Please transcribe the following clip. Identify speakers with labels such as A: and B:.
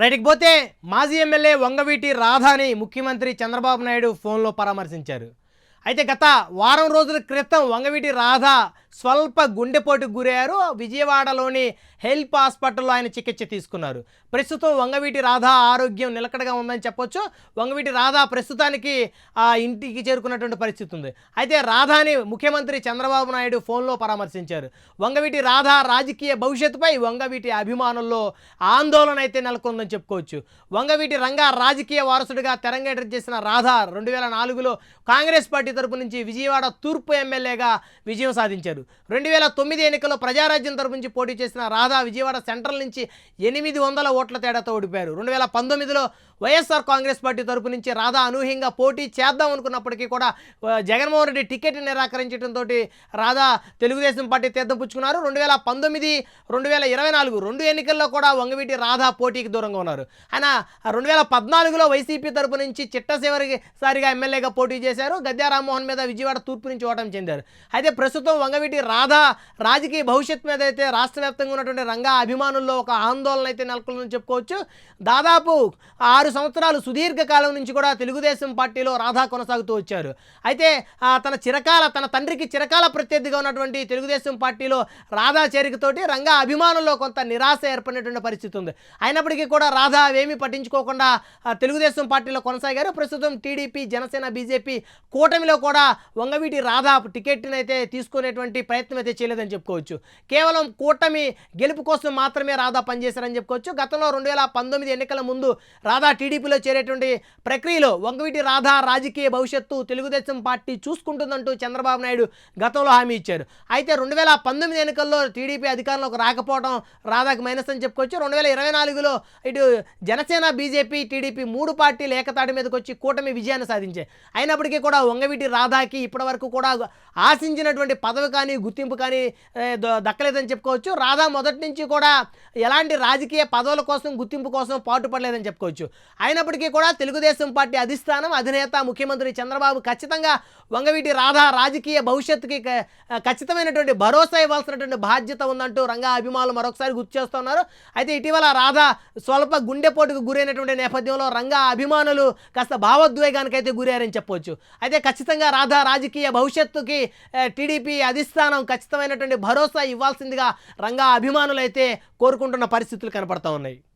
A: రైట్కి పోతే మాజీ ఎమ్మెల్యే వంగవీటి రాధాని ముఖ్యమంత్రి చంద్రబాబు నాయుడు ఫోన్లో పరామర్శించారు. అయితే గత వారం రోజుల క్రితం వంగవీటి రాధా స్వల్ప గుండెపోటుకు గురయ్యారు. విజయవాడలోని హెల్ప్ హాస్పిటల్లో ఆయన చికిత్స తీసుకున్నారు. ప్రస్తుతం వంగవీటి రాధా ఆరోగ్యం నిలకడగా ఉందని చెప్పొచ్చు. వంగవీటి రాధా ప్రస్తుతానికి ఆ ఇంటికి చేరుకున్నటువంటి పరిస్థితి ఉంది. అయితే రాధాని ముఖ్యమంత్రి చంద్రబాబు నాయుడు ఫోన్లో పరామర్శించారు. వంగవీటి రాధా రాజకీయ భవిష్యత్తుపై వంగవీటి అభిమానుల్లో ఆందోళన అయితే నెలకొందని చెప్పుకోవచ్చు. వంగవీటి రంగ రాజకీయ వారసుడిగా తెరంగేట చేసిన రాధా రెండు వేల నాలుగులో కాంగ్రెస్ పార్టీ తరపు నుంచి విజయవాడ తూర్పు ఎమ్మెల్యేగా విజయం సాధించారు. రెండు వేల తొమ్మిది ఎన్నికల్లో ప్రజారాజ్యం తరపు నుంచి పోటీ చేసిన రాధా విజయవాడ సెంట్రల్ నుంచి ఎనిమిది వందల ఓట్ల తేడాతో ఓడిపోయారు. రెండు వేల పంతొమ్మిదిలో వైఎస్ఆర్ కాంగ్రెస్ పార్టీ తరపు నుంచి రాధా అనూహ్యంగా పోటీ చేద్దాం అనుకున్నప్పటికీ కూడా జగన్మోహన్ రెడ్డి టికెట్ నిరాకరించడంతో రాధా తెలుగుదేశం పార్టీ తీర్థం పుచ్చుకున్నారు. రెండు వేల పంతొమ్మిది రెండు వేల ఇరవై నాలుగు రెండు ఎన్నికల్లో కూడా వంగవీటి రాధా పోటీకి దూరంగా ఉన్నారు. ఆయన రెండు వేల పద్నాలుగులో వైసీపీ తరపు నుంచి చిట్టచివరికి సారిగా ఎమ్మెల్యేగా పోటీ చేశారు. గద్దె రామ్మోహన్ మీద విజయవాడ తూర్పు నుంచి ఓటమి చెందారు. అయితే ప్రస్తుతం వంగవీటి రాధా రాజకీయ భవిష్యత్ మీద అయితే రాష్ట్ర వ్యాప్తంగా ఉన్నటువంటి రంగా అభిమానుల్లో ఒక ఆందోళన అయితే నెలకొందని చెప్పుకోవచ్చు. దాదాపు ఆరు సంవత్సరాలు సుదీర్ఘకాలం నుంచి కూడా తెలుగుదేశం పార్టీలో రాధా కొనసాగుతూ వచ్చారు. అయితే తన చిరకాల తన తండ్రికి చిరకాల ప్రత్యర్థిగా ఉన్నటువంటి తెలుగుదేశం పార్టీలో రాధా చేరికతోటి రంగా అభిమానుల్లో కొంత నిరాశ ఏర్పడినటువంటి పరిస్థితి ఉంది. అయినప్పటికీ కూడా రాధా అవేమీ పట్టించుకోకుండా తెలుగుదేశం పార్టీలో కొనసాగారు. ప్రస్తుతం టీడీపీ జనసేన బీజేపీ కూటమిలో కూడా వంగవీటి రాధా టికెట్ని అయితే తీసుకునేటువంటి ప్రయత్నం అయితే చేయలేదని చెప్పుకోవచ్చు. కేవలం కూటమి గెలుపు కోసం మాత్రమే రాధా పనిచేశారని చెప్పుకోవచ్చు. గతంలో రెండు వేల పంతొమ్మిది ఎన్నికల ముందు రాధా టీడీపీలో చేరేటువంటి ప్రక్రియలో వంగవీటి రాధా రాజకీయ భవిష్యత్తు తెలుగుదేశం పార్టీ చూసుకుంటుందంటూ చంద్రబాబు నాయుడు గతంలో హామీ ఇచ్చారు. అయితే రెండు వేల పంతొమ్మిది ఎన్నికల్లో టీడీపీ అధికారంలోకి రాకపోవడం రాధాకి మైనస్ అని చెప్పుకోవచ్చు. రెండు వేల ఇరవై నాలుగులో ఇటు జనసేన బీజేపీ టీడీపీ మూడు పార్టీలు ఏకతాటి మీదకి వచ్చి కూటమి విజయాన్ని సాధించాయి. అయినప్పటికీ కూడా వంగవీటి రాధాకి ఇప్పటివరకు కూడా ఆశించినటువంటి పదవి కానీ గుర్తింపు కానీ దక్కలేదని చెప్పుకోవచ్చు. రాధా మొదటి నుంచి కూడా ఎలాంటి రాజకీయ పదవుల కోసం గుర్తింపు కోసం పాటుపడలేదని చెప్పుకోవచ్చు. అయినప్పటికీ కూడా తెలుగుదేశం పార్టీ అధిష్టానం అధినేత ముఖ్యమంత్రి చంద్రబాబు ఖచ్చితంగా వంగవీటి రాధా రాజకీయ భవిష్యత్తుకి ఖచ్చితమైనటువంటి భరోసా ఇవ్వాల్సినటువంటి బాధ్యత ఉందంటూ రంగా అభిమానులు మరొకసారి గుర్తు చేస్తున్నారు. అయితే ఇటీవల రాధా స్వల్ప గుండెపోటుకు గురైనటువంటి నేపథ్యంలో రంగా అభిమానులు కాస్త భావోద్వేగానికి అయితే గురయ్యారని చెప్పొచ్చు. అయితే ఖచ్చితంగా రాధా రాజకీయ భవిష్యత్తుకి టీడీపీ అధిష్టానం ఖచ్చితమైనటువంటి భరోసా ఇవ్వాల్సిందిగా రంగా అభిమానులు అయితే కోరుకుంటున్న పరిస్థితులు కనపడతా ఉన్నాయి.